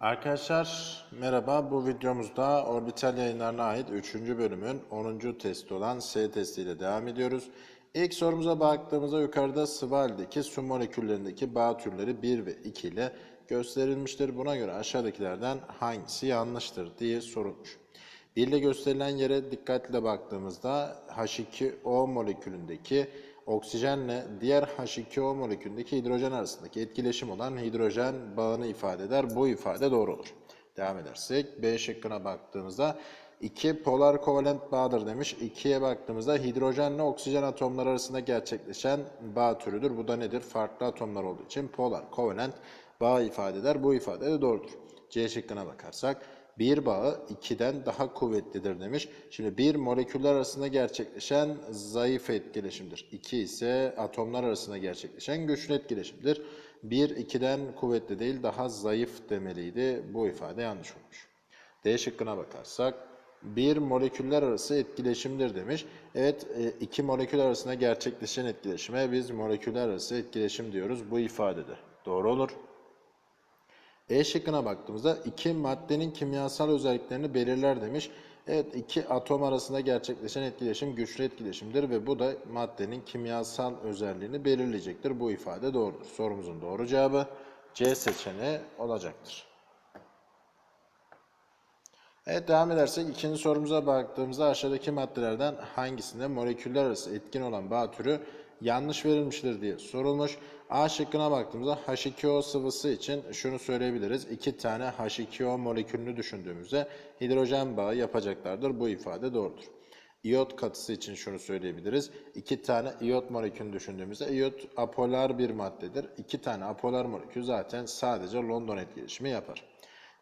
Arkadaşlar merhaba. Bu videomuzda orbital yayınlarına ait 3. bölümün 10. testi olan S testiyle devam ediyoruz. İlk sorumuza baktığımızda yukarıda sıvı haldeki su moleküllerindeki bağ türleri 1 ve 2 ile gösterilmiştir. Buna göre aşağıdakilerden hangisi yanlıştır diye sorulmuş. 1 ile gösterilen yere dikkatle baktığımızda H2O molekülündeki oksijenle diğer H2O molekülündeki hidrojen arasındaki etkileşim olan hidrojen bağını ifade eder. Bu ifade doğru olur. Devam edersek B şıkkına baktığımızda 2 polar kovalent bağdır demiş. 2'ye baktığımızda hidrojenle oksijen atomları arasında gerçekleşen bağ türüdür. Bu da nedir? Farklı atomlar olduğu için polar kovalent bağ ifade eder. Bu ifade de doğrudur. C şıkkına bakarsak bir bağı 2'den daha kuvvetlidir demiş. Şimdi bir moleküller arasında gerçekleşen zayıf etkileşimdir. 2 ise atomlar arasında gerçekleşen güçlü etkileşimdir. 1 2'den kuvvetli değil daha zayıf demeliydi. Bu ifade yanlış olmuş. D şıkkına bakarsak bir moleküller arası etkileşimdir demiş. Evet e, iki molekül arasında gerçekleşen etkileşime biz moleküller arası etkileşim diyoruz. Bu ifadede doğru olur. E şıkkına baktığımızda iki maddenin kimyasal özelliklerini belirler demiş. Evet iki atom arasında gerçekleşen etkileşim güçlü etkileşimdir ve bu da maddenin kimyasal özelliğini belirleyecektir. Bu ifade doğrudur. Sorumuzun doğru cevabı C seçeneği olacaktır. Evet devam edersek ikinci sorumuza baktığımızda aşağıdaki maddelerden hangisinde moleküller arası etkin olan bağ türü yanlış verilmiştir diye sorulmuş. A şıkkına baktığımızda H2O sıvısı için şunu söyleyebiliriz. İki tane H2O molekülünü düşündüğümüzde hidrojen bağı yapacaklardır. Bu ifade doğrudur. İyot katısı için şunu söyleyebiliriz. İki tane iyot molekülünü düşündüğümüzde iyot apolar bir maddedir. İki tane apolar molekül zaten sadece London etkileşimi yapar.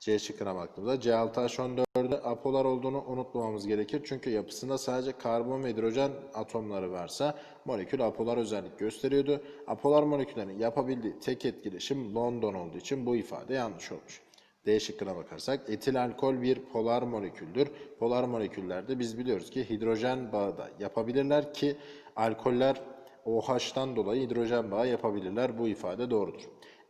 C şıkkına baktığımızda C6H14'de apolar olduğunu unutmamamız gerekir. Çünkü yapısında sadece karbon ve hidrojen atomları varsa molekül apolar özellik gösteriyordu. Apolar moleküllerin yapabildiği tek etkileşim London olduğu için bu ifade yanlış olmuş. D şıkkına bakarsak etil alkol bir polar moleküldür. Polar moleküllerde biz biliyoruz ki hidrojen bağı da yapabilirler ki alkoller OH'tan dolayı hidrojen bağı yapabilirler. Bu ifade doğrudur.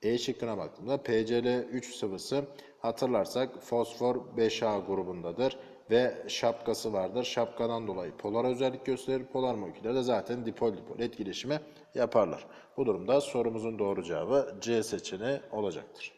E şıkkına baktığımda PCl3 sıvısı hatırlarsak fosfor 5A grubundadır ve şapkası vardır. Şapkadan dolayı polar özellik gösterir. Polar moleküller de zaten dipol dipol etkileşimi yaparlar. Bu durumda sorumuzun doğru cevabı C seçeneği olacaktır.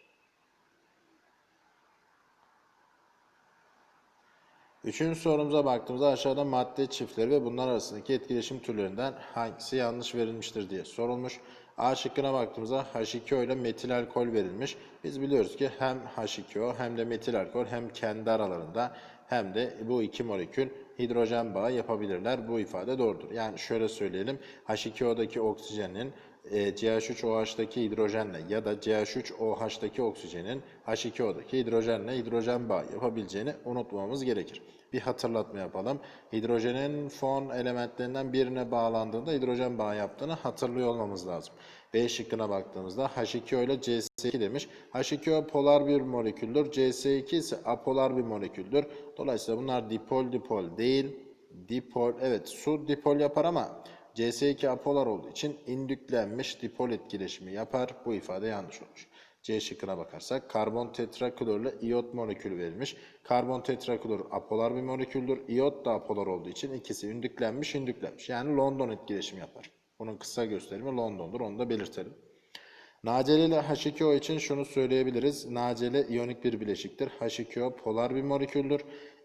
Üçüncü sorumuza baktığımızda aşağıda madde çiftleri ve bunlar arasındaki etkileşim türlerinden hangisi yanlış verilmiştir diye sorulmuş. A şıkkına baktığımızda H2O ile metil alkol verilmiş. Biz biliyoruz ki hem H2O hem de metil alkol hem kendi aralarında hem de bu iki molekül hidrojen bağı yapabilirler. Bu ifade doğrudur. Yani şöyle söyleyelim. H2O'daki oksijenin CH3OH'daki hidrojenle ya da CH3OH'daki oksijenin H2O'daki hidrojenle hidrojen bağı yapabileceğini unutmamamız gerekir. Bir hatırlatma yapalım. Hidrojenin fon elementlerinden birine bağlandığında hidrojen bağı yaptığını hatırlıyor olmamız lazım. B şıkkına baktığımızda H2O ile CS2 demiş. H2O polar bir moleküldür. CS2 ise apolar bir moleküldür. Dolayısıyla bunlar dipol dipol değil. Dipol evet su dipol yapar ama CS2 apolar olduğu için indüklenmiş dipol etkileşimi yapar. Bu ifade yanlış olmuş. C şıkkına bakarsak karbon tetraklorla iyot molekülü verilmiş. Karbon tetraklor apolar bir moleküldür. İyot da apolar olduğu için ikisi indüklenmiş indüklenmiş. Yani London etkileşimi yapar. Bunun kısa gösterimi London'dur. Onu da belirtelim. Nacelle ile H2O için şunu söyleyebiliriz. Nacelle iyonik bir bileşiktir. H2O polar bir moleküldür.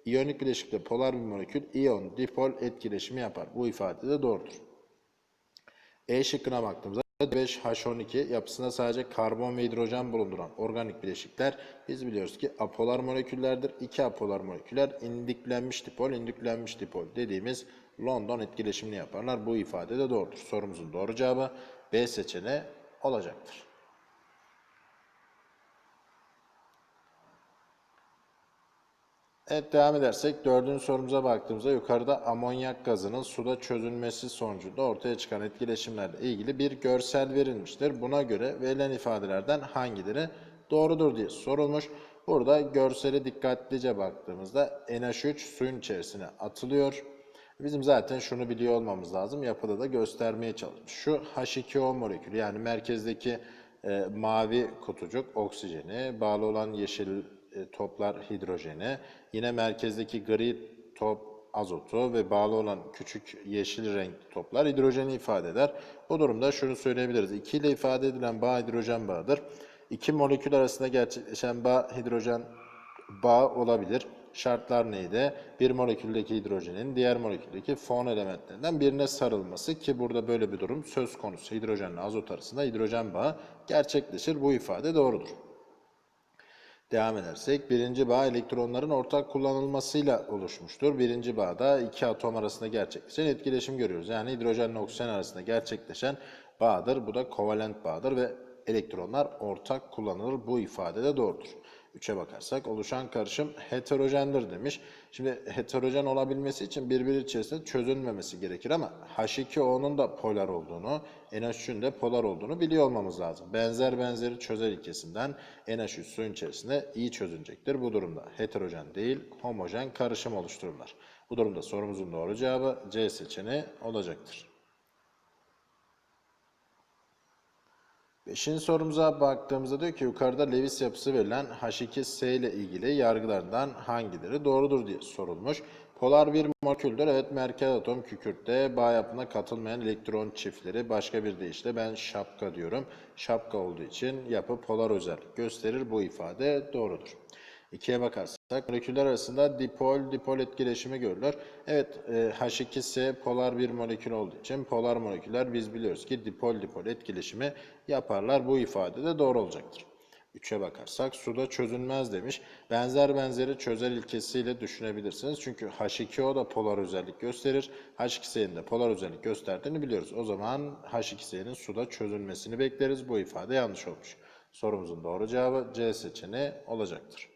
İyonik bileşikte polar bir molekül iyon dipol etkileşimi yapar. Bu ifade de doğrudur. E şıkkına baktığımızda 5H12 yapısında sadece karbon ve hidrojen bulunduran organik bileşikler biz biliyoruz ki apolar moleküllerdir. İki apolar moleküller indüklenmiş dipol, indüklenmiş dipol dediğimiz London etkileşimini yaparlar. Bu ifade de doğrudur. Sorumuzun doğru cevabı B seçeneği olacaktır. Evet devam edersek dördüncü sorumuza baktığımızda yukarıda amonyak gazının suda çözülmesi sonucunda ortaya çıkan etkileşimlerle ilgili bir görsel verilmiştir. Buna göre verilen ifadelerden hangileri doğrudur diye sorulmuş. Burada görsele dikkatlice baktığımızda NH3 suyun içerisine atılıyor. Bizim zaten şunu biliyor olmamız lazım. Yapıda da göstermeye çalışmış. Şu H2O molekülü yani merkezdeki e, mavi kutucuk oksijeni, bağlı olan yeşil toplar hidrojeni, yine merkezdeki gri top azotu ve bağlı olan küçük yeşil renkli toplar hidrojeni ifade eder. Bu durumda şunu söyleyebiliriz. 2 ile ifade edilen bağ hidrojen bağıdır. İki molekül arasında gerçekleşen bağ hidrojen bağ olabilir. Şartlar neydi? Bir moleküldeki hidrojenin diğer moleküldeki fon elementlerinden birine sarılması ki burada böyle bir durum söz konusu. Hidrojenle azot arasında hidrojen bağı gerçekleşir. Bu ifade doğrudur. Devam edersek birinci bağ elektronların ortak kullanılmasıyla oluşmuştur. Birinci bağda iki atom arasında gerçekleşen etkileşim görüyoruz. Yani hidrojenle oksijen arasında gerçekleşen bağdır. Bu da kovalent bağdır ve elektronlar ortak kullanılır. Bu ifade de doğrudur. 3'e bakarsak oluşan karışım heterojendir demiş. Şimdi heterojen olabilmesi için birbiri içerisinde çözünmemesi gerekir ama H2O'nun da polar olduğunu, NH3'ün de polar olduğunu biliyor olmamız lazım. Benzer benzeri çözer ilkesinden NH3 suyun içerisinde iyi çözünecektir. Bu durumda heterojen değil, homojen karışım oluştururlar. Bu durumda sorumuzun doğru cevabı C seçeneği olacaktır. Beşinci sorumuza baktığımızda diyor ki yukarıda Lewis yapısı verilen H2S ile ilgili yargılardan hangileri doğrudur diye sorulmuş. Polar bir moleküldür. Evet merkez atom kükürtte bağ yapına katılmayan elektron çiftleri. Başka bir deyişle ben şapka diyorum. Şapka olduğu için yapı polar özellik gösterir. Bu ifade doğrudur. İkiye bakarsak moleküller arasında dipol-dipol etkileşimi görülür. Evet e, H2S polar bir molekül olduğu için polar moleküller biz biliyoruz ki dipol-dipol etkileşimi yaparlar. Bu ifade de doğru olacaktır. 3'e bakarsak suda çözünmez demiş. Benzer benzeri çözer ilkesiyle düşünebilirsiniz. Çünkü H2O da polar özellik gösterir. H2S'nin de polar özellik gösterdiğini biliyoruz. O zaman H2S'nin suda çözülmesini bekleriz. Bu ifade yanlış olmuş. Sorumuzun doğru cevabı C seçeneği olacaktır.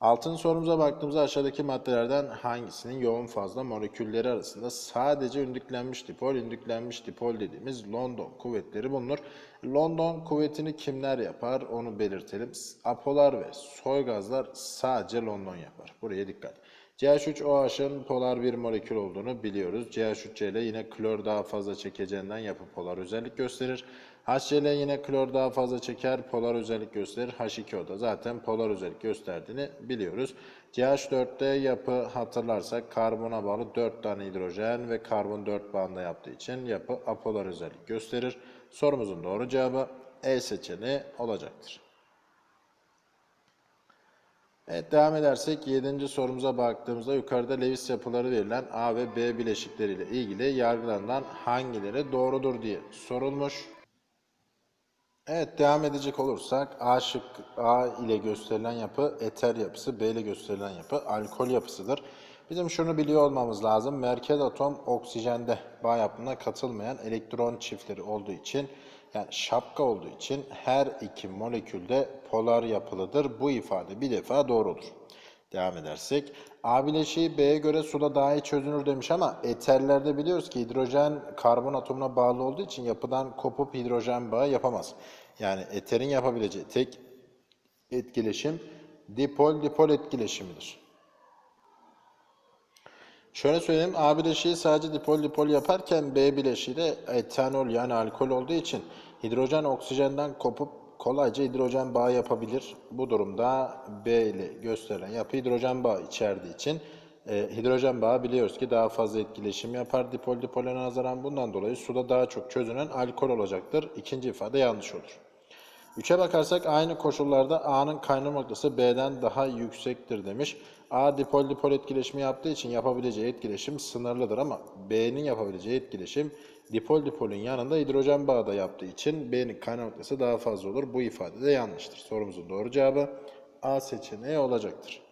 Altıncı sorumuza baktığımızda aşağıdaki maddelerden hangisinin yoğun fazla molekülleri arasında sadece ündüklenmiş dipol, ündüklenmiş dipol dediğimiz London kuvvetleri bulunur. London kuvvetini kimler yapar onu belirtelim. Apolar ve soy gazlar sadece London yapar. Buraya dikkat. CH3OH'ın polar bir molekül olduğunu biliyoruz. CH3Cl yine klor daha fazla çekeceğinden yapı polar özellik gösterir. HCl yine klor daha fazla çeker, polar özellik gösterir. H2O da zaten polar özellik gösterdiğini biliyoruz. CH4'te yapı hatırlarsak karbona bağlı 4 tane hidrojen ve karbon 4 bağında yaptığı için yapı apolar özellik gösterir. Sorumuzun doğru cevabı E seçeneği olacaktır. Evet devam edersek 7. sorumuza baktığımızda yukarıda Lewis yapıları verilen A ve B bileşikleriyle ilgili yargılarından hangileri doğrudur diye sorulmuş. Evet devam edecek olursak A şık A ile gösterilen yapı eter yapısı, B ile gösterilen yapı alkol yapısıdır. Bizim şunu biliyor olmamız lazım. Merkez atom oksijende bağ yapımına katılmayan elektron çiftleri olduğu için yani şapka olduğu için her iki molekülde polar yapılıdır. Bu ifade bir defa doğrudur. Devam edersek. A bileşiği B'ye göre suda daha iyi çözünür demiş ama eterlerde biliyoruz ki hidrojen karbon atomuna bağlı olduğu için yapıdan kopup hidrojen bağı yapamaz. Yani eterin yapabileceği tek etkileşim dipol-dipol etkileşimidir. Şöyle söyleyeyim, A bileşiği sadece dipol-dipol yaparken B bileşiği de etanol yani alkol olduğu için hidrojen oksijenden kopup kolayca hidrojen bağı yapabilir. Bu durumda B ile gösterilen yapı hidrojen bağı içerdiği için e, hidrojen bağı biliyoruz ki daha fazla etkileşim yapar dipol dipole nazaran. Bundan dolayı suda daha çok çözünen alkol olacaktır. İkinci ifade yanlış olur. 3'e bakarsak aynı koşullarda A'nın kaynama noktası B'den daha yüksektir demiş. A dipol dipol etkileşimi yaptığı için yapabileceği etkileşim sınırlıdır ama B'nin yapabileceği etkileşim dipol dipolün yanında hidrojen bağı da yaptığı için B'nin kaynama noktası daha fazla olur. Bu ifade de yanlıştır. Sorumuzun doğru cevabı A seçeneği olacaktır.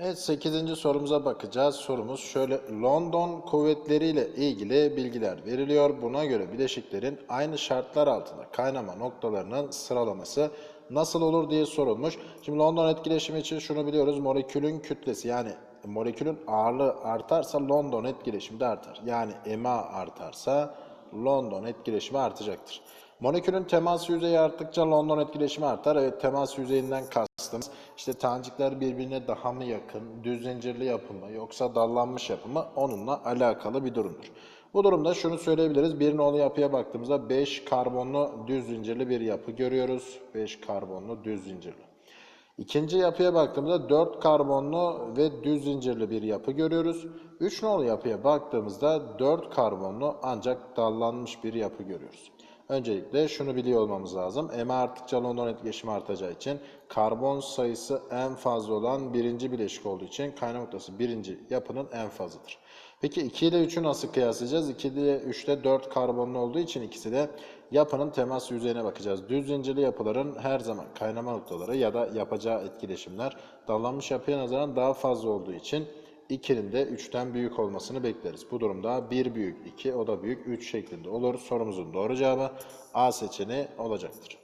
Evet 8. sorumuza bakacağız. Sorumuz şöyle London kuvvetleriyle ilgili bilgiler veriliyor. Buna göre bileşiklerin aynı şartlar altında kaynama noktalarının sıralaması nasıl olur diye sorulmuş. Şimdi London etkileşimi için şunu biliyoruz. Molekülün kütlesi yani molekülün ağırlığı artarsa London etkileşimi de artar. Yani MA artarsa London etkileşimi artacaktır. Molekülün temas yüzeyi arttıkça London etkileşimi artar. Evet temas yüzeyinden kastımız İşte tanecikler birbirine daha mı yakın, düz zincirli yapı mı yoksa dallanmış yapı mı onunla alakalı bir durumdur. Bu durumda şunu söyleyebiliriz. Bir nolu yapıya baktığımızda 5 karbonlu düz zincirli bir yapı görüyoruz. 5 karbonlu düz zincirli. İkinci yapıya baktığımızda 4 karbonlu ve düz zincirli bir yapı görüyoruz. 3 nolu yapıya baktığımızda 4 karbonlu ancak dallanmış bir yapı görüyoruz. Öncelikle şunu biliyor olmamız lazım. M arttıkça London etkileşimi artacağı için karbon sayısı en fazla olan birinci bileşik olduğu için kaynak noktası birinci yapının en fazladır. Peki 2 ile 3'ü nasıl kıyaslayacağız? 2 ile 3'te 4 karbonlu olduğu için ikisi de yapının temas yüzeyine bakacağız. Düz zincirli yapıların her zaman kaynama noktaları ya da yapacağı etkileşimler dallanmış yapıya nazaran daha fazla olduğu için 2'nin de 3'ten büyük olmasını bekleriz. Bu durumda 1 büyük 2 o da büyük 3 şeklinde olur. Sorumuzun doğru cevabı A seçeneği olacaktır.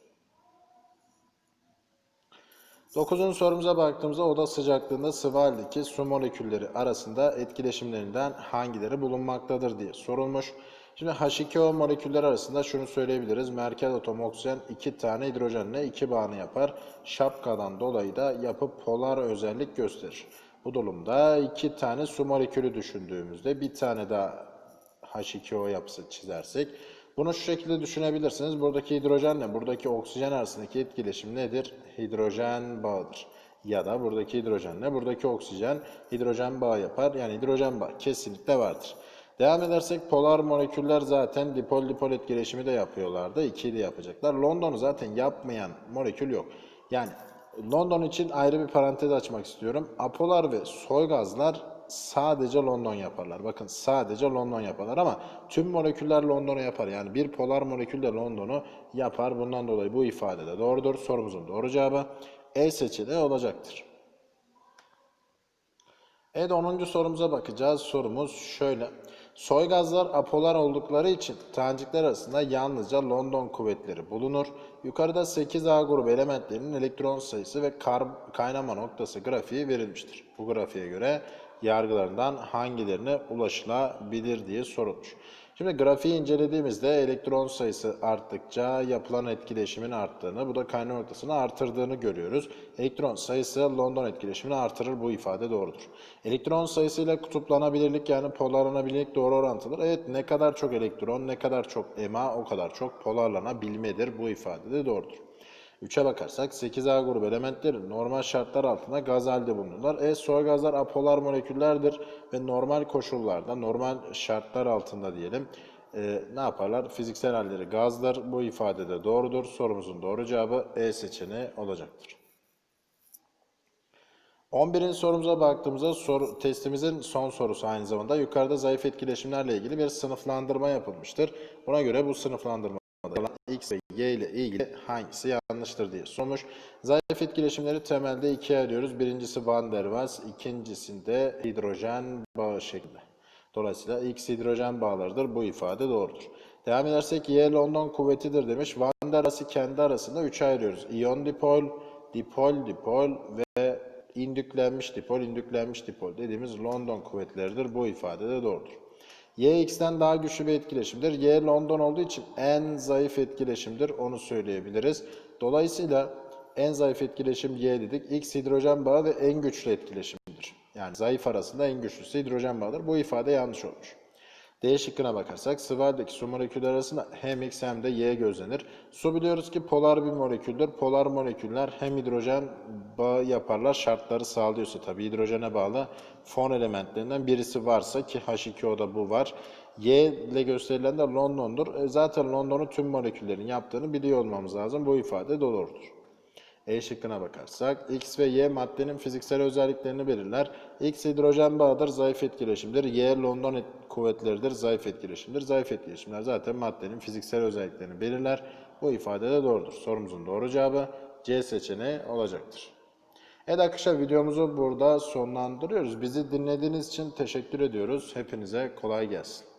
Dokuzuncu sorumuza baktığımızda oda sıcaklığında sıvı haldeki su molekülleri arasında etkileşimlerinden hangileri bulunmaktadır diye sorulmuş. Şimdi H2O moleküller arasında şunu söyleyebiliriz. Merkez atom oksijen iki tane hidrojenle iki bağını yapar. Şapkadan dolayı da yapı polar özellik gösterir. Bu durumda iki tane su molekülü düşündüğümüzde bir tane daha H2O yapısı çizersek bunu şu şekilde düşünebilirsiniz. Buradaki hidrojenle buradaki oksijen arasındaki etkileşim nedir? Hidrojen bağıdır. Ya da buradaki hidrojenle buradaki oksijen hidrojen bağı yapar. Yani hidrojen bağı kesinlikle vardır. Devam edersek polar moleküller zaten dipol dipol etkileşimi de yapıyorlardı. 2'yi de yapacaklar. London'u zaten yapmayan molekül yok. Yani London için ayrı bir parantez açmak istiyorum. Apolar ve soy gazlar sadece London yaparlar. Bakın sadece London yaparlar ama tüm moleküller London'u yapar. Yani bir polar molekül de London'u yapar. Bundan dolayı bu ifade de doğrudur. Sorumuzun doğru cevabı E seçeneği olacaktır. Evet 10. sorumuza bakacağız. Sorumuz şöyle. Soy gazlar apolar oldukları için tanecikler arasında yalnızca London kuvvetleri bulunur. Yukarıda 8A grubu elementlerinin elektron sayısı ve kaynama noktası grafiği verilmiştir. Bu grafiğe göre yargılarından hangilerine ulaşılabilir diye sorulmuş. Şimdi grafiği incelediğimizde elektron sayısı arttıkça yapılan etkileşimin arttığını, bu da kaynama noktasını artırdığını görüyoruz. Elektron sayısı London etkileşimini artırır bu ifade doğrudur. Elektron sayısıyla kutuplanabilirlik yani polarlanabilirlik doğru orantılıdır. Evet ne kadar çok elektron, ne kadar çok EMA o kadar çok polarlanabilmedir bu ifade de doğrudur. 3'e bakarsak 8A grubu elementleri normal şartlar altında gaz halde bulunurlar. E soy gazlar apolar moleküllerdir ve normal koşullarda, normal şartlar altında diyelim e, ne yaparlar? Fiziksel halleri gazdır. Bu ifade de doğrudur. Sorumuzun doğru cevabı E seçeneği olacaktır. 11. sorumuza baktığımızda soru, testimizin son sorusu aynı zamanda yukarıda zayıf etkileşimlerle ilgili bir sınıflandırma yapılmıştır. Buna göre bu sınıflandırma X ve Y ile ilgili hangisi yanlıştır diye sormuş. Zayıf etkileşimleri temelde ikiye ayırıyoruz. Birincisi Van der Waals, ikincisinde hidrojen bağı şeklinde. Dolayısıyla X hidrojen bağlarıdır. Bu ifade doğrudur. Devam edersek Y London kuvvetidir demiş. Van der Waals'i kendi arasında üçe ayırıyoruz. İyon dipol, dipol dipol ve indüklenmiş dipol, indüklenmiş dipol dediğimiz London kuvvetleridir. Bu ifade de doğrudur. Y X'ten daha güçlü bir etkileşimdir. Y London olduğu için en zayıf etkileşimdir. Onu söyleyebiliriz. Dolayısıyla en zayıf etkileşim Y dedik. X hidrojen bağı ve en güçlü etkileşimdir. Yani zayıf arasında en güçlüsü hidrojen bağıdır. Bu ifade yanlış olmuş. D şıkkına bakarsak sıvı haldeki su molekülleri arasında hem X hem de Y gözlenir. Su biliyoruz ki polar bir moleküldür. Polar moleküller hem hidrojen bağı yaparlar şartları sağlıyorsa tabii hidrojene bağlı fon elementlerinden birisi varsa ki H2O'da bu var. Y ile gösterilen de London'dur. E zaten London'u tüm moleküllerin yaptığını biliyor olmamız lazım. Bu ifade doğrudur. E şıkkına bakarsak X ve Y maddenin fiziksel özelliklerini belirler. X hidrojen bağıdır, zayıf etkileşimdir. Y London et kuvvetleridir, zayıf etkileşimdir. Zayıf etkileşimler zaten maddenin fiziksel özelliklerini belirler. Bu ifade de doğrudur. Sorumuzun doğru cevabı C seçeneği olacaktır. Evet arkadaşlar videomuzu burada sonlandırıyoruz. Bizi dinlediğiniz için teşekkür ediyoruz. Hepinize kolay gelsin.